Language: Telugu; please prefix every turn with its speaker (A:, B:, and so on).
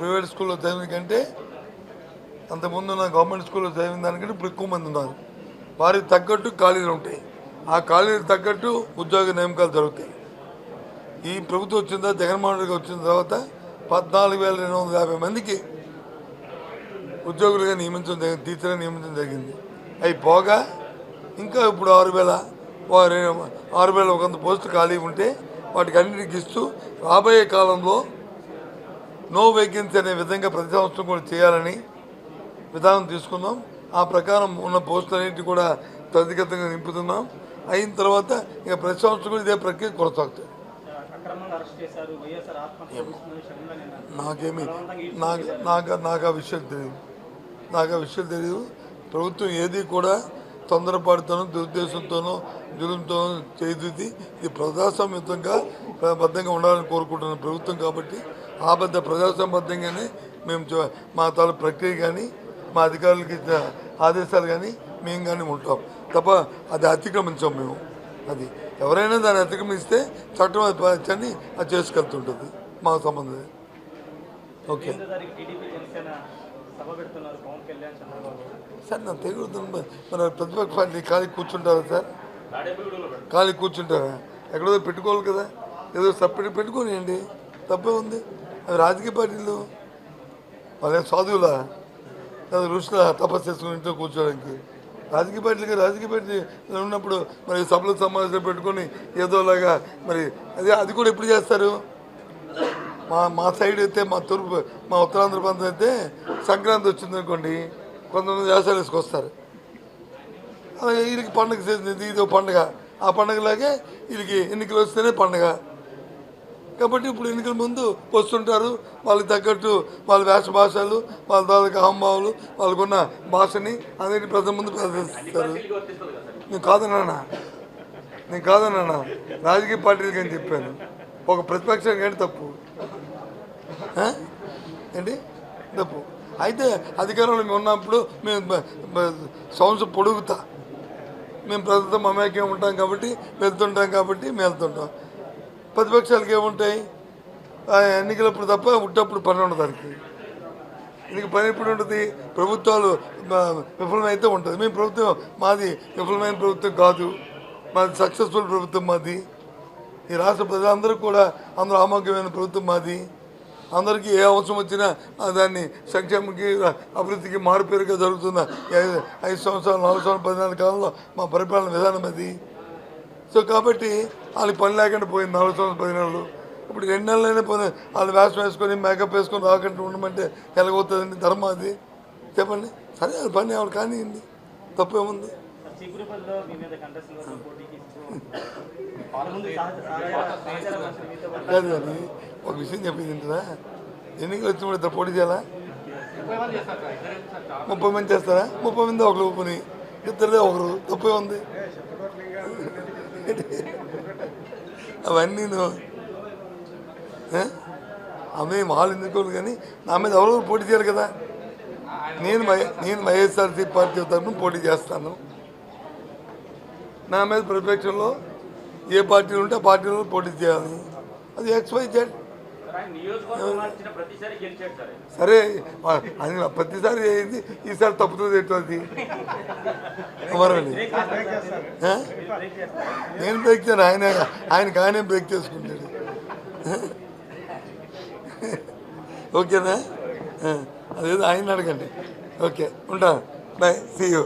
A: ప్రైవేట్ స్కూల్లో చదివిన కంటే అంతకుముందు ఉన్న గవర్నమెంట్ స్కూల్లో చదివిన దానికంటే ఇప్పుడు ఎక్కువ మంది ఉన్నారు. వారికి తగ్గట్టు ఖాళీలు ఉంటాయి. ఆ ఖాళీలకు తగ్గట్టు ఉద్యోగ నియామకాలు జరుగుతాయి. ఈ ప్రభుత్వం వచ్చిన తర్వాత జగన్మోహన్ రెడ్డి వచ్చిన తర్వాత పద్నాలుగు వేల రెండు వందల యాభై మందికి ఉద్యోగులుగా నియమించడం జరిగింది టీచర్గా నియమించడం జరిగింది. అవి పోగా ఇంకా ఇప్పుడు ఆరు వేల ఆరు వేల ఒక వంద పోస్టులు ఖాళీ ఉంటే వాటికి అన్నిటికి ఇస్తూ రాబోయే కాలంలో నో వేకెన్సీ అనే విధంగా ప్రతి సంవత్సరం కూడా చేయాలని విధానం తీసుకున్నాం ఆ ప్రకారం ఉన్న పోస్టులన్నింటినీ కూడా త్వరితగతంగా నింపుతున్నాం. అయిన తర్వాత ఇక ప్రతి సంవత్సరం కూడా ఇదే ప్రక్రియ కొనసాగుతుంది నాకేమి నాకు నాకు నాకు ఆ విషయం తెలియదు నాకు ఆ విషయం తెలియదు ప్రభుత్వం ఏది కూడా తొందరపాటుతోనో దురుద్దేశంతోనో జులంతోనో చేయదుది ఇది ప్రజాస్వామ్యంగా బద్ధంగా ఉండాలని కోరుకుంటున్న ప్రభుత్వం కాబట్టి ఆ ప్రజాసంబద్ధంగానే మేము మా తల ప్రక్రియ కానీ మా అధికారులకి ఇచ్చిన ఆదేశాలు కానీ మేము కానీ ఉంటాం. తప్ప అది అతిక్రమించాం మేము. అది ఎవరైనా దాన్ని అతిక్రమిస్తే చట్టం అది పాటించండి అది చేసుకెళ్తుంటుంది. మా సంబంధం ఓకే. సార్ నాకు తెలుగు మన ప్రతిపక్ష పార్టీ ఖాళీ కూర్చుంటారా సార్? ఖాళీ కూర్చుంటారా? ఎక్కడో పెట్టుకోవాలి కదా. ఏదో సపరేట్ పెట్టుకోనియండి. తప్పే ఉంది. రాజకీయ పార్టీలు వాళ్ళేం సాధువులా? లేదా ఋషుల తపస్సు చేసుకుని ఇంట్లో కూర్చోడానికి. రాజకీయ పార్టీలకి రాజకీయ పార్టీ ఉన్నప్పుడు మరి సభలు సమావేశాలు పెట్టుకొని ఏదోలాగా మరి అది అది కూడా ఎప్పుడు చేస్తారు? మా మా సైడ్ అయితే మా తూర్పు మా ఉత్తరాంధ్ర ప్రాంతం అయితే సంక్రాంతి వచ్చింది అనుకోండి కొంతమంది వ్యవసాయాలు వేసుకొస్తారు అలాగే వీళ్ళకి పండుగ చేసింది ఇది ఇదో పండుగ. ఆ పండుగలాగే వీళ్ళకి ఎన్నికలు వస్తేనే పండుగ. కాబట్టి ఇప్పుడు ఎన్నికల ముందు వస్తుంటారు. వాళ్ళకి తగ్గట్టు వాళ్ళ వేష భాషలు వాళ్ళ తాలూకా అహంభావాలు వాళ్ళకున్న భాషని అన్నిటి ప్రజల ముందు ప్రదర్శిస్తారు. నేను కాదన్నా నేను కాదన్నా రాజకీయ పార్టీలకి అని చెప్పాను? ఒక ప్రతిపక్షానికి ఏంటి తప్పు? ఏంటి? తప్పు. అయితే అధికారంలో మేము ఉన్నప్పుడు మేము సంవత్సరం పొడుగుతా. మేము ప్రస్తుతం మమేకం ఉంటాం కాబట్టి వెళ్తుంటాం కాబట్టి మేము వెళ్తుంటాం. ప్రతిపక్షాలకు ఏముంటాయి? ఆ ఎన్నికలప్పుడు తప్ప ఉట్టప్పుడు పని ఉండదు దానికి. దీనికి పని ఎప్పుడు ఉంటుంది ప్రభుత్వాలు విఫలమైతే ఉంటుంది. మేము ప్రభుత్వం మాది విఫలమైన ప్రభుత్వం కాదు. మాది సక్సెస్ఫుల్ ప్రభుత్వం మాది. ఈ రాష్ట్ర ప్రజలందరూ కూడా అందరూ ఆమోగ్యమైన ప్రభుత్వం మాది. అందరికీ ఏ అవసరం వచ్చినా దాన్ని సంక్షేమకి అభివృద్ధికి మారుపేరుగా జరుగుతున్న ఐదు ఐదు సంవత్సరాలు నాలుగు సంవత్సరాలు పదినాలుగు కాలంలో మా పరిపాలన విధానం అది. సో కాబట్టి వాళ్ళకి పని లేకుండా పోయింది. నాలుగు సంవత్సరాలు పది నెలలు. ఇప్పుడు రెండు నెలలైనా పోయి వాళ్ళు వేషం వేసుకొని మేకప్ వేసుకొని రాకుండా ఉండమంటే ఎలాగవుతుందండి ధర్మం అది? చెప్పండి. సరే అది పని ఆవిడ కానివ్వండి తప్పేముంది? కాదు కానీ ఒక విషయం చెప్పింది ఏంటరా? ఎన్నికలు వచ్చినప్పుడు ఇద్దరు పోటీ చేయాలా? ముప్పై మంది చేస్తారా? ముప్పై మంది ఒకరు పని. ఇద్దరిదే ఒకరు. తప్పే ఉంది అవన్నీ నువ్వు ఏ? ఆమె వాళ్ళు కానీ నా మీద ఎవరు పోటీ చేయరు కదా. నేను నేను వైఎస్ఆర్సీ పార్టీ తరఫున పోటీ చేస్తాను. నా మీద ప్రతిపక్షంలో ఏ పార్టీలు ఉంటే ఆ పార్టీలో పోటీ చేయాలి. అది ఎక్స్ జెడ్
B: సార్
A: అది ప్రతిసారి అయింది ఈసారి తప్పుతుంది ఎటువంటి ఆ? నేను బ్రేక్ చేయను ఆయన ఆయనకి ఆయనే బ్రేక్ చేసుకుంటాడు. ఓకేనా? అదేదో ఆయన అడగండి. ఓకే ఉంటాను. Bye see you